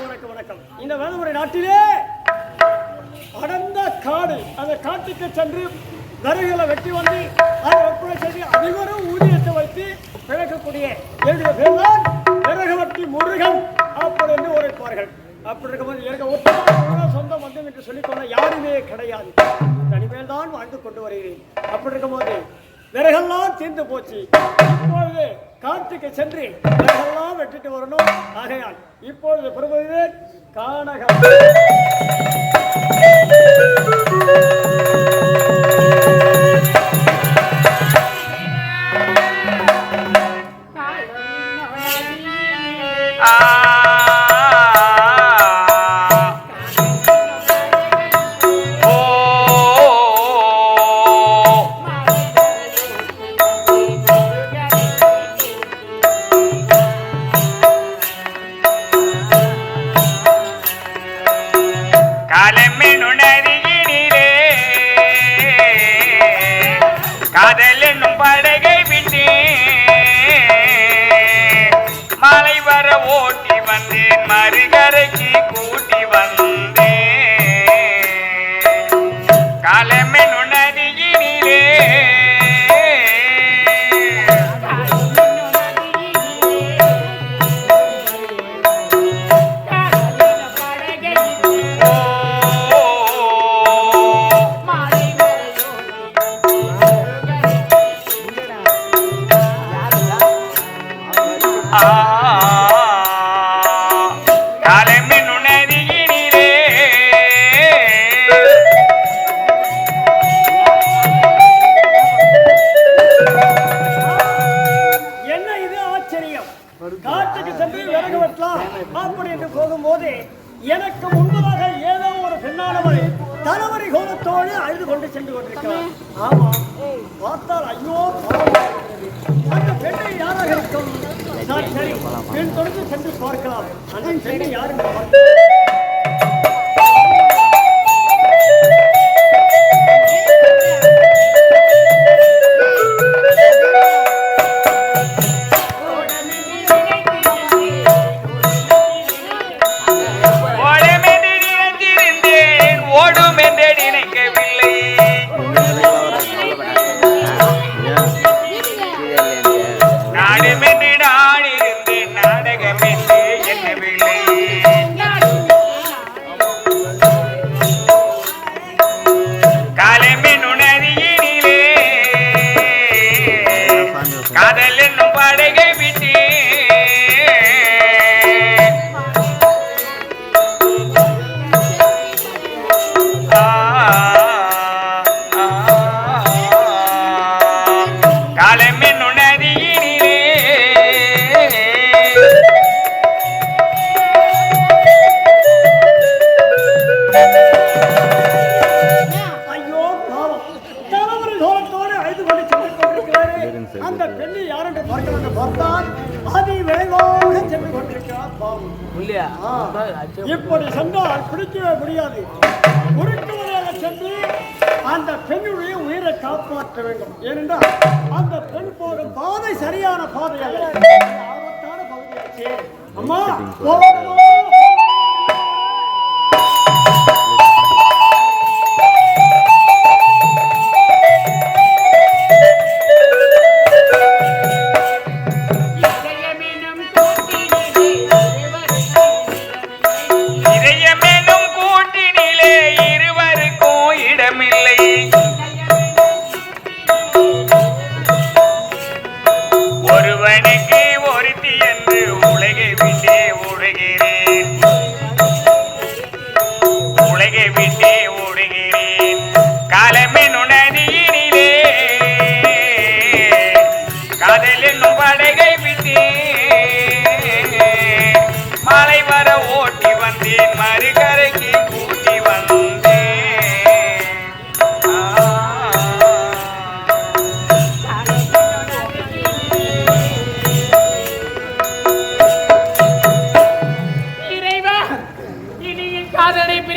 அனைவருக்கும் வணக்கம் வணக்கம். இந்த வேதமுறை நாட்டிலே அடர்ந்த காடு அந்த காட்டுக்கு சென்று விறகுகளை வெட்டி வந்து அதை விற்பனை செய்து அதிகரும் ஊதியத்தை வைத்து பிழைக்கக்கூடிய என்னுடைய பேர் தான் விறகு வெட்டி முருகன் அப்படின்னு உரைப்பார்கள் அப்படி இருக்கும்போது எனக்கு ஒத்தமான சொந்தம் வந்தது என்று சொல்லிக்கொள்ள யாருமே கிடையாது. தனிமேல் தான் வாழ்ந்து கொண்டு வருகிறேன். அப்படி இருக்கும்போது விறகெல்லாம் தீர்ந்து போச்சு. இப்பொழுது காட்டுக்கு சென்று விறகெல்லாம் வெட்டிட்டு வரணும். ஆகையால் இப்பொழுது பெறுவது கானகம் பெண்ணானவள் தலைவரி கோலத்தோடு அழுது கொண்டு சென்று கொண்டிருக்கிறார். ஆமா. பார்த்தால் ஐயோ. அந்த பெண்ணை யாராக இருக்கும் சரி பெண் தொடர்ந்து சென்று பார்க்கலாம். அந்த பெண்ணை யார் என்று பார்க்கலாம். கொண்டிருக்கிறாரே அந்த பெண்ணை யார் என்று என்று பார்த்தால் அதி விரைவாக சென்று கொண்டிருக்கிறார் பாவம் ஆ, இப்படி சென்றால் பிடிக்கவே முடியாது. குறுக்கு சென்று அந்த பெண்ணுடைய உயிரை காப்பாற்ற வேண்டும். ஏனென்றால் அந்த பெண் போகும் பாதை சரியான பாதை அல்ல ஆபத்தான பகுதியாச்சு அம்மா mira.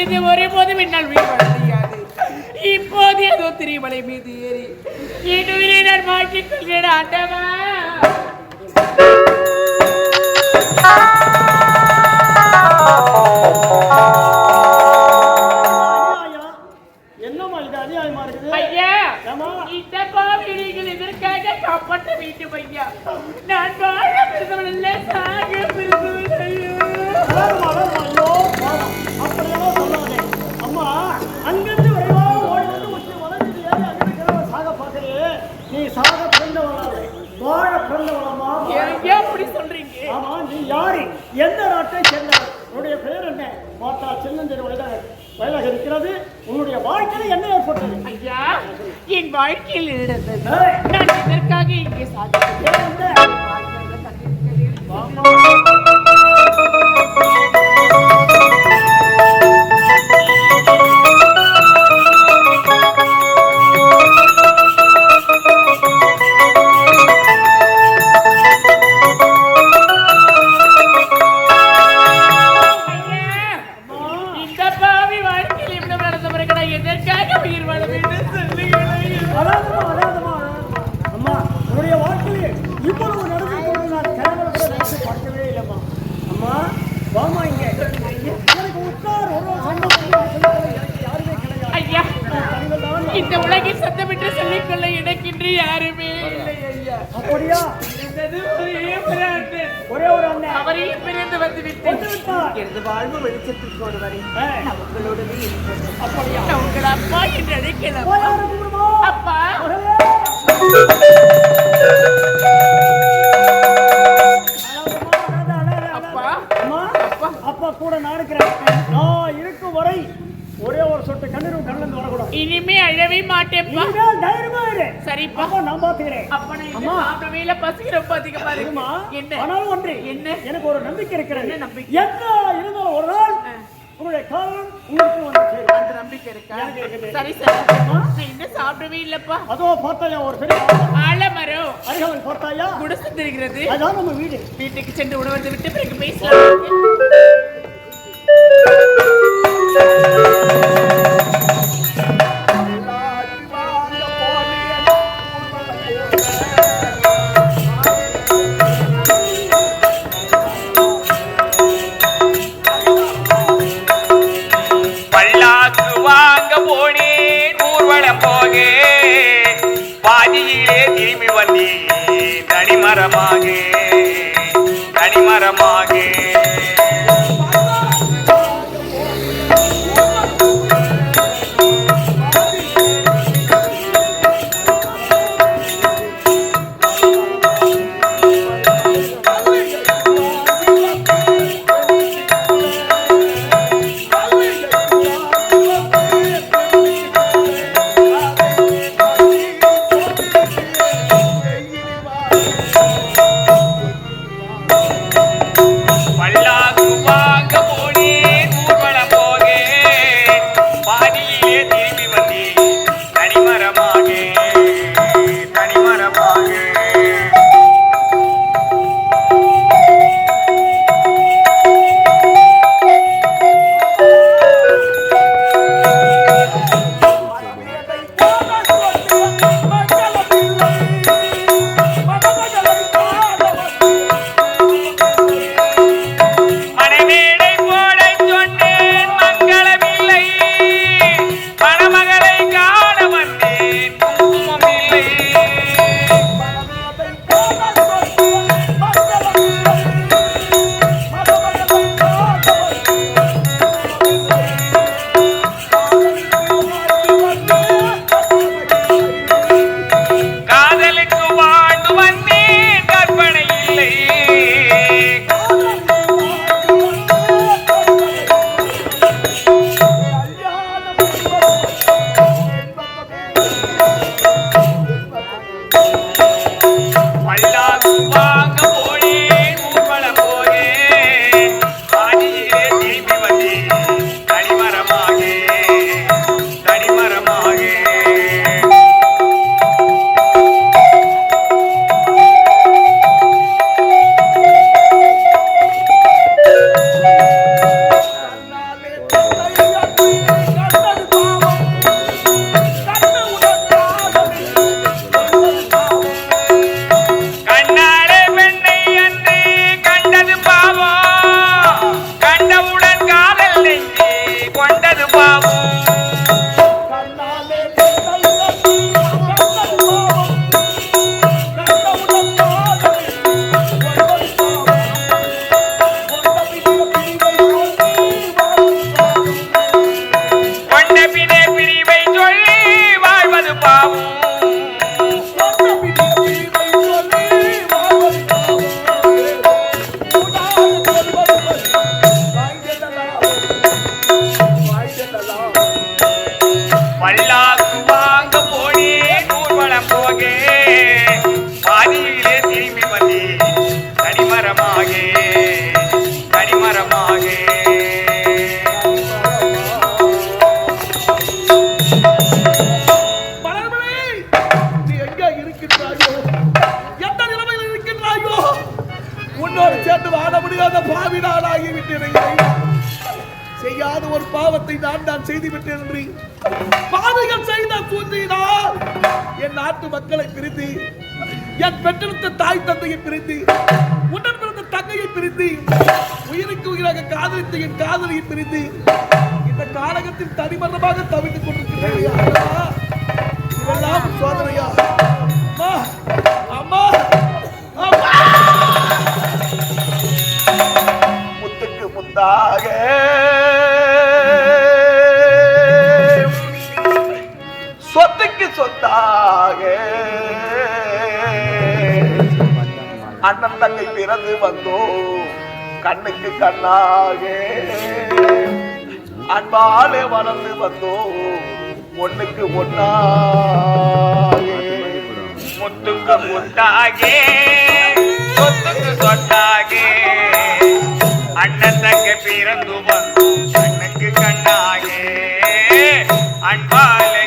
காதலை பிரிந்து ஒருபோதும் என்னால் உயிர் முடியாது. இப்போது ஏதோ திரிமலை மீது ஏறி என் உயிரை நான் மாற்றிக் கொள்கிறேன் ஆண்டவா. ஐயா அப்படி சொல்றீங்க ஆமா, நீ யாரு? எந்த நாட்டை சேர்ந்தவள்? உன்னுடைய பெயர் என்ன? பார்த்தா சின்னஞ்சிறு வயதாக வயதாக இருக்கிறது. உன்னுடைய வாழ்க்கையில் என்ன ஏற்பட்டது? ஐயா என் வாழ்க்கையில் ஏய், நான் இதற்காக இங்கே சாதித்தேன் யாருமே இல்லை ஐயா. அப்படியா? இருந்தது ஒரே ஒரு அண்ணன். ஒரே ஒரு அண்ணன். அவரையும் பிரிந்து வந்து விட்டேன். எனது வாழ்வு வெளிச்சத்திற்கு ஒருவரை ஏய், உங்களோடவே இருக்கிறது. அப்படியா? உங்கள் அப்பா என்று அழைக்கலாம்? அப்பா. அப்பா. அப்பா கூட நான் இருக்கிறேன். நான் இருக்கும் வரை ஒரே ஒரு சொட்டு கண்ணீரும் கண்ணில் வரக்கூடாது. இனிமே அழவே மாட்டேன்ப்பா தைரியமா இரு. சரிப்பா. அப்பா நான் பாத்துக்கிறேன் அப்ப அம்மா. சாப்பிடவே இல்லை பசி ரொம்ப அதிகமா இருமா இருக்கு என்ன? ஆனாலும் ஒன்று. என்ன? எனக்கு ஒரு நம்பிக்கை இருக்கிறது. என்ன நம்பிக்கை? என்ன இருந்தாலும் ஒரு நாள். உன்னுடைய காலம் உங்களுக்கு வந்து அந்த நம்பிக்கை இருக்கா. சரி சரி. நான் இன்னும் சாப்பிடவே இல்லப்பா. அதோ பார்த்தாயா ஒரு பெரிய ஆலம். ஆலமரம். அருகாமல் பார்த்தாயா? குடிசை தெரிகிறது. அதான் நம்ம வீடு. வீட்டுக்கு சென்று உணவருந்து விட்டு பிறகு பேசலாம். நாட்டு மக்களை பிரித்து என் பெற்றெடுத்த தாய் தந்தையை பிரித்து உடன் பிறந்த தங்கையை பிரித்து உயிருக்கு உயிராக காதலித்த என் காதலியை பிரித்து இந்த காலகத்தில் தனிமரணமாக தவித்துக் கொண்டிருக்கிறேன் சோதனையா அம்மா அம்மா முத்துக்கு முத்தாக சொத்துக்கு சொத்தாக. அண்ணன் தங்கை பிறந்து வந்தோம் கண்ணுக்கு கண்ணாக. அன்பாலே வளர்ந்து வந்தோம் ஒண்ணுக்கு ஒன்னாக முத்துக்கு முத்தாகே சொத்துக்கு சொத்தாகே அண்ணன் தங்கை பிறந்து வந்தோம் கண்ணுக்கு கண்ணாகே. அன்பாலே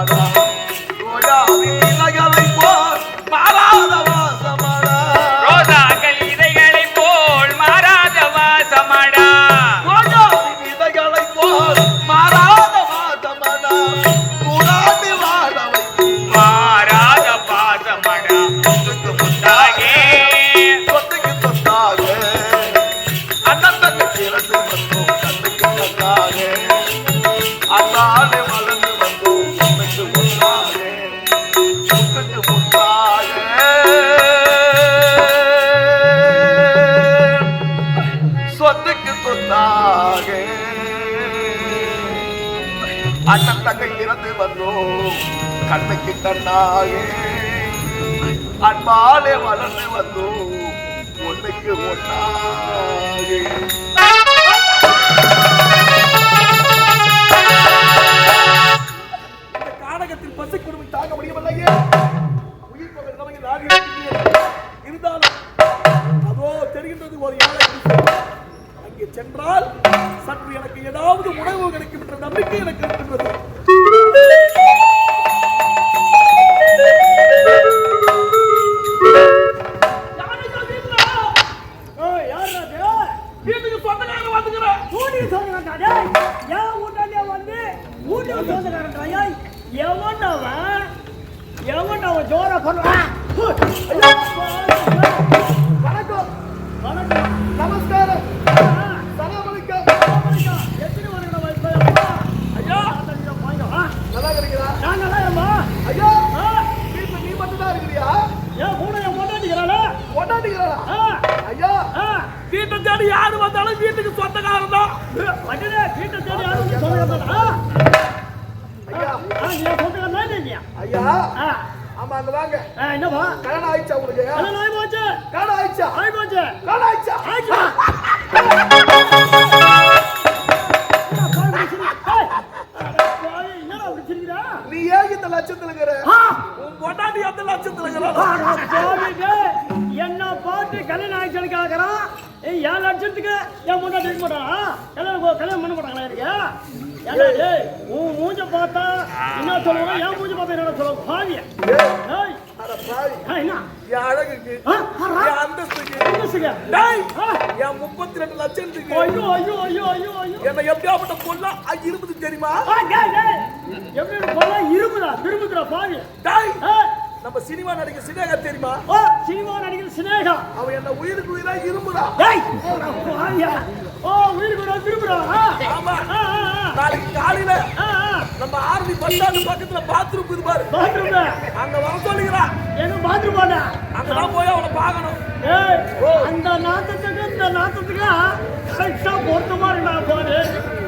রাধা அண்ணன் தங்கை இறந்து வந்தோம். கண்ணுக்கு கண்ணாக அன்பாலே வளர்ந்து வந்தோம். ஒன்றுக்கு ஒன்றாக இந்த கானகத்தில் பசு குடும்பி தாங்க முடியவில்லையே. உயிர் பகல் நமக்கு நாடு இருந்தாலும் அதோ தெரிகின்றது ஒரு ஏழை அங்கே சென்றால் சற்று எனக்கு ஏதாவது உணவு கிடைக்கும் என்ற நம்பிக்கை எனக்கு இருக்கின்றது. ஐயா ஆ, நீ ஆ, ஆமா அங்க வாங்க ஆ, கல்யாணம் ஆயிடுச்சா உங்களுக்கு கல்யாணம் ஆகி போச்சு கல்யாணம் ஆயிடுச்சா ஆகி போச்சு கல்யாணம் ஆயிடுச்சா ஆயிடுச்சா? என்னடா பாய் நீ ஏன் இந்த லட்சத்துல இருக்கிற உன் பொண்டாட்டி எந்த லட்சத்துல இருக்கிறா அட என்ன பார்த்து கல்யாணம் ஆயிடுச்சுன்னு கேட்கறான். ஏய், ஏழு லட்சத்துக்கு என் பொண்டாட்டி இருக்க மாட்டானா? கல்யாணம் போ- கல்யாணம் பண்ண மாட்டாங்களா எனக்கு? உன் மூஞ்ச பார்த்தா என்ன சொல்லுவாங்க என் மூஞ்ச பார்த்தா என்ன? சொல்லுவாங்க பாவிய முப்பத்தி ரெண்டு லட்சத்துக்கு. என்ன எப்படியாப்பட்ட பொண்ணா? இருபது தெரியுமா. எப்படி இருக்கு போல இருமுடா திரும்புதுடா பாவி. டேய் ஆ, நம்ம சினிமா நடிகை சினேகா தெரியுமா? சினிமா நடிகர் சினேகா. அவ என்ன உயிருக்கு உயிரா பாவியா. ஓ உயிர் கூட திரும்புடா ஆ, ஆமா. நாளைக்கு காலையில. நம்ம ஆர்மி பஸ் ஸ்டாண்ட் பக்கத்துல பாத்ரூம் இருப்பாரு பாத்ரூம்ல அங்க வர சொல்லுகிறா எங்க பாத்ரூம் போடா அங்கதான் போய் அவனை பார்க்கணும். அந்த நாத்தத்துக்கு இந்த நாத்தத்துக்கு கரெக்டா பொருத்தமா இருந்தா பாரு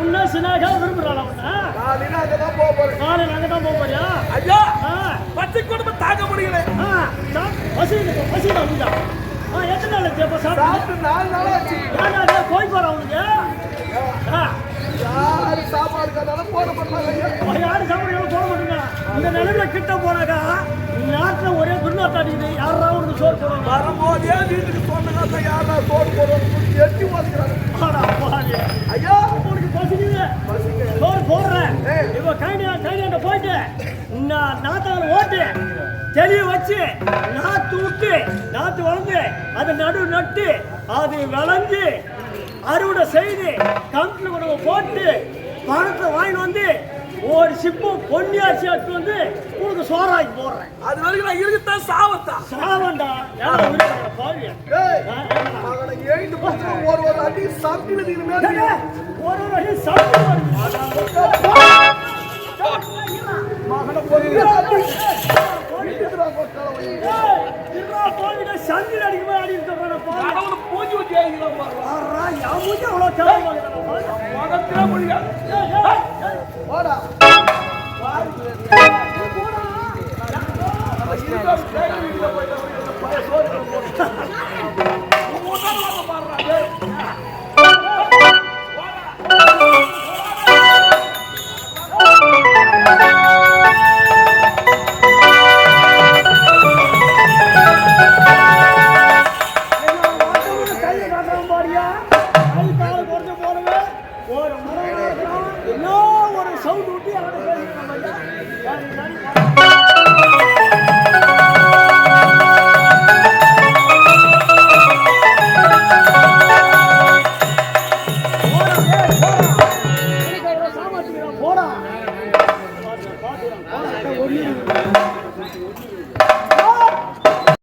உன்ன சினேகா விரும்புறாள் அவன. காலையில அங்கதான் போக போறேன். நாளை நாங்க தான் போக போறியா? ஐயா பச்சை குடும்பம் தாங்க முடியல. பசி பசி தான் எத்தனை நாள் ஆச்சு? அப்போ சாப்பிட்டு நாலு நாள் ஆச்சு. ஏன்டா போய் போறா ஆ. யாரு சாப்பாடு கேட்டாலும் போட மாட்டாங்க. யாரும் சாப்பிட போட மாட்டேங்க. இந்த நிலைமையில கிட்ட போனாக்கா நாட்டுல ஒரே துர்நாட்டம் அடிக்குது யாரா உனக்கு சோறு போடுவாங்க? வரும்போதே வீட்டுக்கு சொந்தக்காரங்க யாரா சோறு போடுறோம் எட்டி பாவி. ஐயா! உனக்கு பசிக்குது. சோறு போடுறேன். இப்ப கைனியா கைனியாண்ட போயிட்டு நான் நாத்தவரை ஓட்டு. தெளிய வச்சு நாத்து விட்டு நாத்து வளர்ந்து அதை நடு நட்டு அது விளைஞ்சு அறுவடை செய்து கம்பில் உணவு போட்டு பணத்தை வாங்கிட்டு வந்து ஒரு சிப்பு பொன்னியாச்சி எடுத்து வந்து உனக்கு சோறாக்கி போடுறேன் அது வரைக்கும் நான் இருக்குத்தான் சாவத்தான் சாவண்டா எழுந்து ஒரு ஒரு அடி சாப்பிட்டு ஒரு ஒரு அடி சாப்பிட்டு. மகனை பொறுத்து அடி அடிக்கிறான் கொட்டால வை. ஏய், இருடா, போயிடு, சங்கிலி அடிக்கும் போது அடிக்க சொல்றேன், பாரு. கடவுளை பூஜை வச்சு அடிக்கிறான் பாரு. ஆறா, என் மூஞ்சி அவ்வளவு கேவலமா இருக்குடா, பாரு. மகத்திலே முடியா ஏய், ஏய், ஏய், போடா